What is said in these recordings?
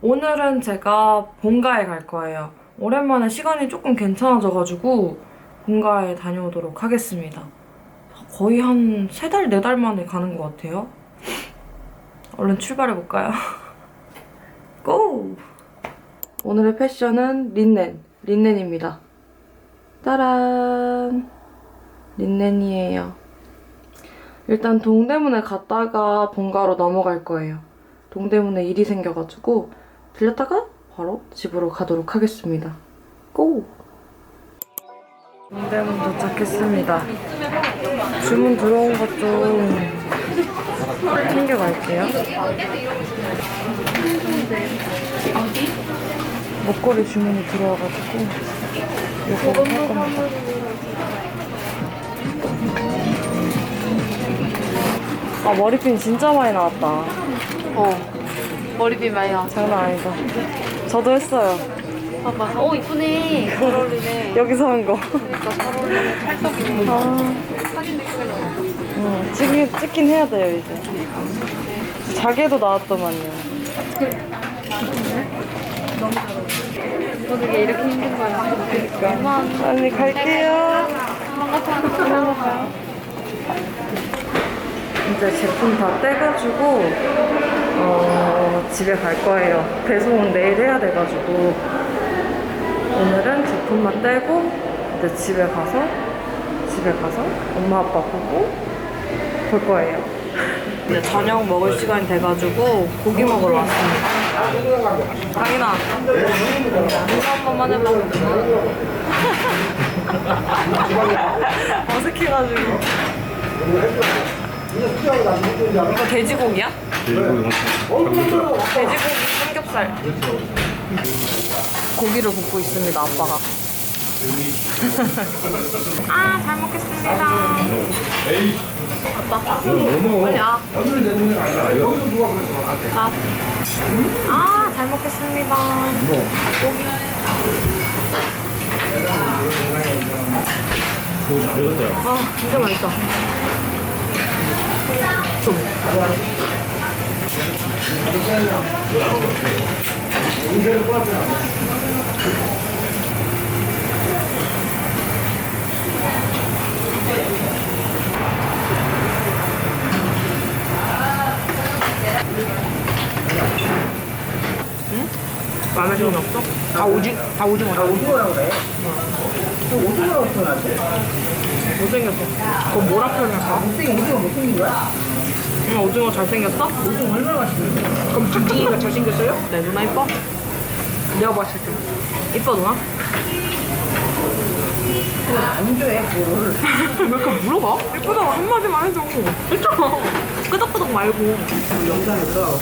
오늘은 제가 본가에 갈 거예요. 오랜만에 시간이 조금 괜찮아져가지고 본가에 다녀오도록 하겠습니다. 거의 한 세 달, 네 달 만에 가는 것 같아요. 얼른 출발해볼까요? 고! 오늘의 패션은 린넨, 린넨입니다. 따란! 린넨이에요. 일단 동대문에 갔다가 본가로 넘어갈 거예요. 동대문에 일이 생겨가지고 들렸다가 바로 집으로 가도록 하겠습니다. 고! 동대문 도착했습니다. 주문 들어온 것 좀 챙겨갈게요. 목걸이 주문이 들어와가지고 이거 할 겁니다. 아 머리핀 진짜 많이 나왔다. 어. 머리빗 많이 나왔어. 장난 아니다. 저도 했어요. 봐봐. 오, 이쁘네. 잘 어울리네. 여기서 한 거. 그러니까 잘 어울리네. 팔떡 있는 거. 아, 사진도 찍으려고. 응, 찍긴, 찍긴 해야 돼요, 이제. 자개도 나왔더만요. 어떻게 이렇게 힘든 거야. 그러니까. 언니, 갈게요. 이제 제품 다 떼가지고, 어, 집에 갈 거예요. 배송은 내일 해야 돼가지고, 오늘은 제품만 떼고, 이제 집에 가서, 집에 가서 엄마 아빠 보고 볼 거예요. 이제 저녁 먹을 시간이 돼가지고 고기 먹으러 왔습니다. 강인아, 인사 한 번만 해봐. 어색해가지고. 이거 돼지고기야? 돼지고기 삼겹살. 고기를 굽고 있습니다, 아빠가. 아, 잘 먹겠습니다. 아빠. 빨리 와. 밥. 아, 잘 먹겠습니다. 고기. 아, 진짜 맛있다. 좀. 거 없어? 다 오징, 다 오징어. 다 오징어라고 그래? 오징어라고 표현하지? 못생겼어. 그건 뭐라 표현할까? 못생긴 오징어 못생긴 거야? 응, 오징어 잘생겼어? 오징어 얼마나 맛있는데? 그럼 박진이가 잘생겼어요? 내 누나 이뻐? 내가 봤을 때. 이뻐, 누나? 안 좋아해, 그거를. 왜 이렇게 물어봐? 이쁘다고 한마디만 해줘. 했잖아. 끄덕끄덕 말고. 영상에 들어가.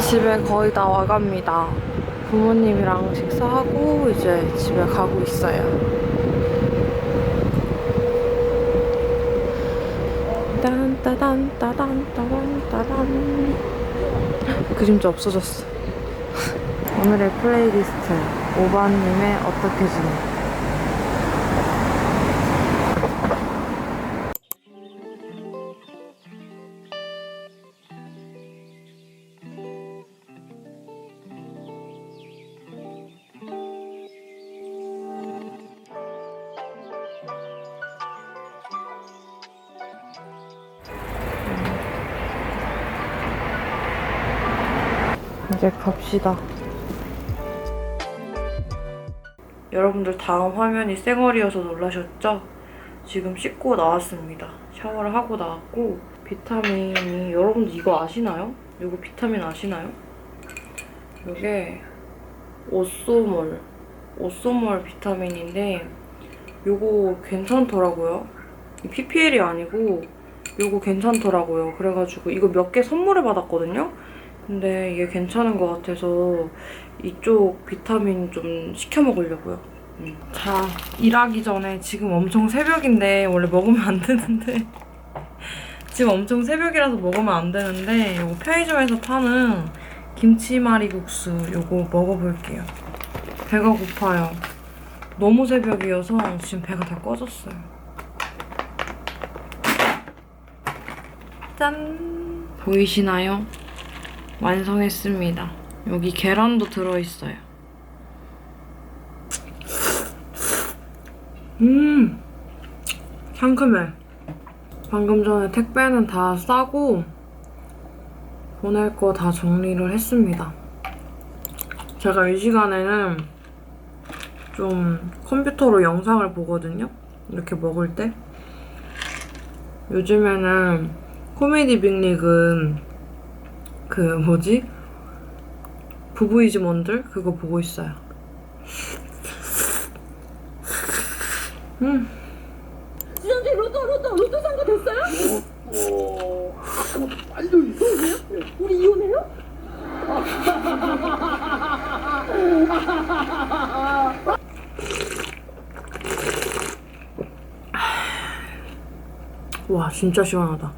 집에 거의 다 와갑니다. 부모님이랑 식사하고 이제 집에 가고 있어요. 딴따단 따단 따단 따단 그림자 없어졌어. 오늘의 플레이리스트 오바님의 어떻게 지내? 이제 갑시다. 여러분들 다음 화면이 쌩얼이어서 놀라셨죠? 지금 씻고 나왔습니다. 샤워를 하고 나왔고 비타민이 여러분들 이거 아시나요? 이거 비타민 아시나요? 이게 오쏘몰 오쏘몰 비타민인데 요거 괜찮더라고요. PPL이 아니고 요거 괜찮더라고요. 그래가지고 이거 몇 개 선물을 받았거든요. 근데 이게 괜찮은 것 같아서 이쪽 비타민 좀 시켜 먹으려고요. 자, 일하기 전에 지금 엄청 새벽인데 원래 먹으면 안 되는데 지금 엄청 새벽이라서 먹으면 안 되는데 요거 편의점에서 파는 김치말이국수 요거 먹어볼게요. 배가 고파요. 너무 새벽이어서 지금 배가 다 꺼졌어요. 짠! 보이시나요? 완성했습니다. 여기 계란도 들어있어요. 음! 상큼해. 방금 전에 택배는 다 싸고 보낼 거 다 정리를 했습니다. 제가 이 시간에는 좀 컴퓨터로 영상을 보거든요. 이렇게 먹을 때. 요즘에는 코미디 빅리그 그 뭐지? 부부이즈먼들 그거 보고 있어요. 음. 지난주에 로또 로또 로또 산 거 됐어요? 어, 완전 이상해요? 우리 이혼해요? 와 진짜 시원하다.